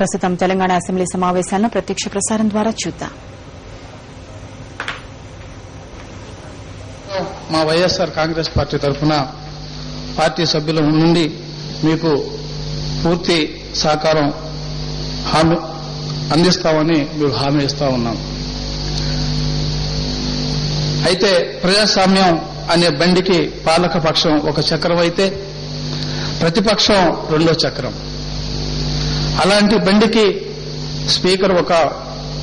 ప్రస్తుతం తెలంగాణ అసెంబ్లీ సమావేశాలను ప్రత్యక్ష ప్రసారం ద్వారా చూద్దాం. మా వైఎస్ఆర్ కాంగ్రెస్ పార్టీ తరఫున పార్టీ సభ్యుల నుండి మీకు పూర్తి సహకారం హామీ అందిస్తామని మీకు హామీ ఇస్తా ఉన్నాం. అయితే ప్రజాస్వామ్యం అనే బండికి పాలకపక్షం ఒక చక్రం అయితే ప్రతిపక్షం రెండో చక్రం. అలాంటి బండికి స్పీకర్ ఒక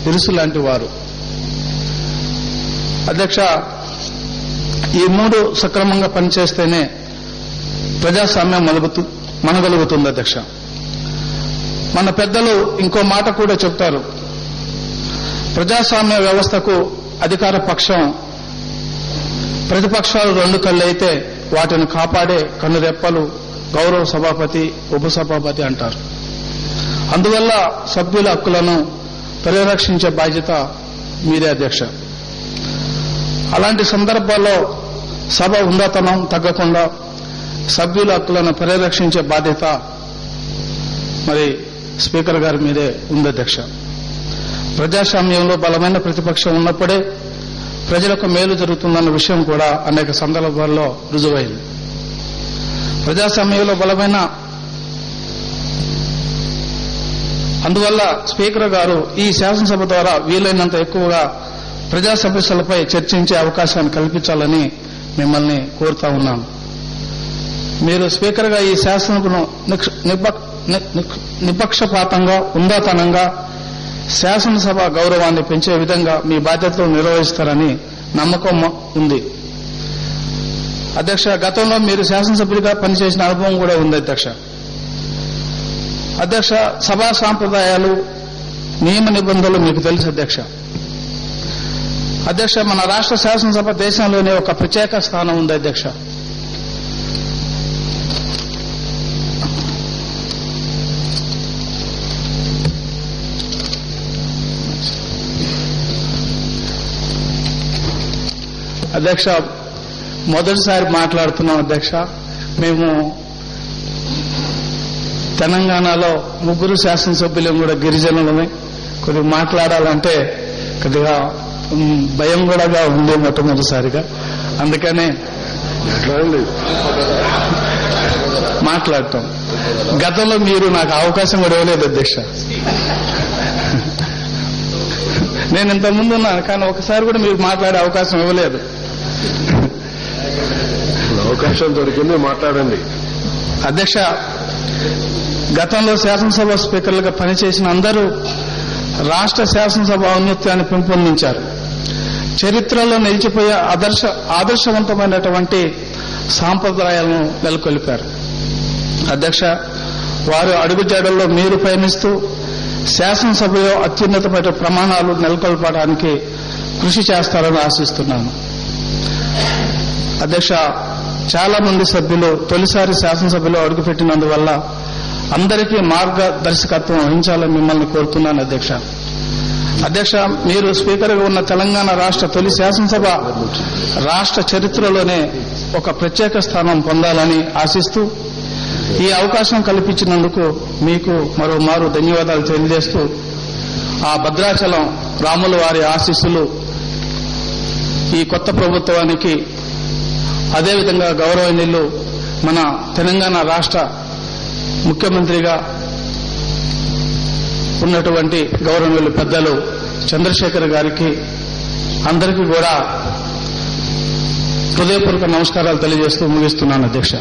ఇరుసు లాంటి వారు. అధ్యక్ష ఈ మూడు సక్రమంగా పనిచేస్తేనే ప్రజాస్వామ్యం మలుగుతు మనగలుగుతుంది అధ్యక్ష. మన పెద్దలు ఇంకో మాట కూడా చెప్తారు. ప్రజాస్వామ్య వ్యవస్థకు అధికార పక్షం ప్రతిపక్షాలు రెండు కళ్ళైతే వాటిని కాపాడే కన్నురెప్పలు గౌరవ సభాపతి ఉపసభాపతి అంటారు. అందువల్ల సభ్యుల హక్కులను పరిరక్షించే బాధ్యత మీరే అధ్యక్ష. అలాంటి సందర్భాల్లో సభ ఉందాతనం తగ్గకుండా సభ్యుల హక్కులను పరిరక్షించే బాధ్యత మరి స్పీకర్ గారి మీదే ఉంది అధ్యక్ష. ప్రజాస్వామ్యంలో బలమైన ప్రతిపక్షం ఉన్నప్పుడే ప్రజలకు మేలు జరుగుతుందన్న విషయం కూడా అనేక సందర్భాల్లో రుజువైంది. ప్రజాస్వామ్యంలో బలమైన అందువల్ల స్పీకర్ గారు ఈ శాసనసభ ద్వారా వీలైనంత ఎక్కువగా ప్రజా సమస్యలపై చర్చించే అవకాశాన్ని కల్పించాలని మిమ్మల్ని కోరుతా ఉన్నాను. మీరు స్పీకర్గా ఈ శాసనసభను నిక్ష- నిపక్షపాతంగా ఉందాతనంగా శాసనసభ గౌరవాన్ని పెంచే విధంగా మీ బాధ్యతలు నిర్వహిస్తారని నమ్మకం ఉంది. అధ్యక్ష గతంలో మీరు శాసనసభ్యులుగా పనిచేసిన అనుభవం కూడా ఉంది అధ్యక్ష. అధ్యక్ష సభా సాంప్రదాయాలు నియమ నిబంధనలు మీకు తెలుసు అధ్యక్ష. అధ్యక్ష మన రాష్ట్ర శాసనసభ దేశంలోనే ఒక ప్రత్యేక స్థానం ఉంది అధ్యక్ష. అధ్యక్ష మొదటిసారి మాట్లాడుతున్నాం అధ్యక్ష. మేము తెలంగాణలో ముగ్గురు శాసనసభ్యులు కూడా గిరిజనులమే కొద్దిగా మాట్లాడాలంటే కొద్దిగా భయం కూడా ఉంది మొట్టమొదటిసారిగా. అందుకనే మాట్లాడటం గతంలో మీరు నాకు అవకాశం కూడా ఇవ్వలేదు అధ్యక్ష. నేను ఇంత ముందు ఉన్నాను కానీ ఒకసారి కూడా మీరు మాట్లాడే అవకాశం ఇవ్వలేదు. అవకాశం దొరికింది మాట్లాడండి. అధ్యక్ష గతంలో శాసనసభ స్పీకర్లుగా పనిచేసిన అందరూ రాష్ట్ర శాసనసభ ఔన్నత్యాన్ని పెంపొందించారు. చరిత్రలో నిలిచిపోయే ఆదర్శ ఆదర్శవంతమైనటువంటి సాంప్రదాయాలను నెలకొల్పారు. అధ్యక్ష వారు అడుగుజాడల్లో మీరు పయనిస్తూ శాసనసభలో అత్యున్నతమైన ప్రమాణాలు నెలకొల్పడానికి కృషి చేస్తారని ఆశిస్తున్నాను. అధ్యక్ష చాలా మంది సభ్యులు తొలిసారి శాసనసభలో అడుగుపెట్టినందువల్ల అందరికీ మార్గదర్శకత్వం వహించాలని మిమ్మల్ని కోరుతున్నాను అధ్యక్ష. అధ్యక్ష మీరు స్పీకర్గా ఉన్న తెలంగాణ రాష్ట్ర తొలి శాసనసభ రాష్ట్ర చరిత్రలోనే ఒక ప్రత్యేక స్థానం పొందాలని ఆశిస్తూ ఈ అవకాశం కల్పించినందుకు మీకు మరోమారు ధన్యవాదాలు తెలియజేస్తూ ఆ భద్రాచలం రాముల వారి ఆశీస్సులు ఈ కొత్త ప్రభుత్వానికి అదేవిధంగా గౌరవనీయులు మన తెలంగాణ రాష్ట్ర ముఖ్యమంత్రిగా ఉన్నటువంటి గౌరవనీయులు పెద్దలు చంద్రశేఖర్ గారికి అందరికీ కూడా హృదయపూర్వక నమస్కారాలు తెలియజేస్తూ ముగిస్తున్నాను అధ్యక్ష.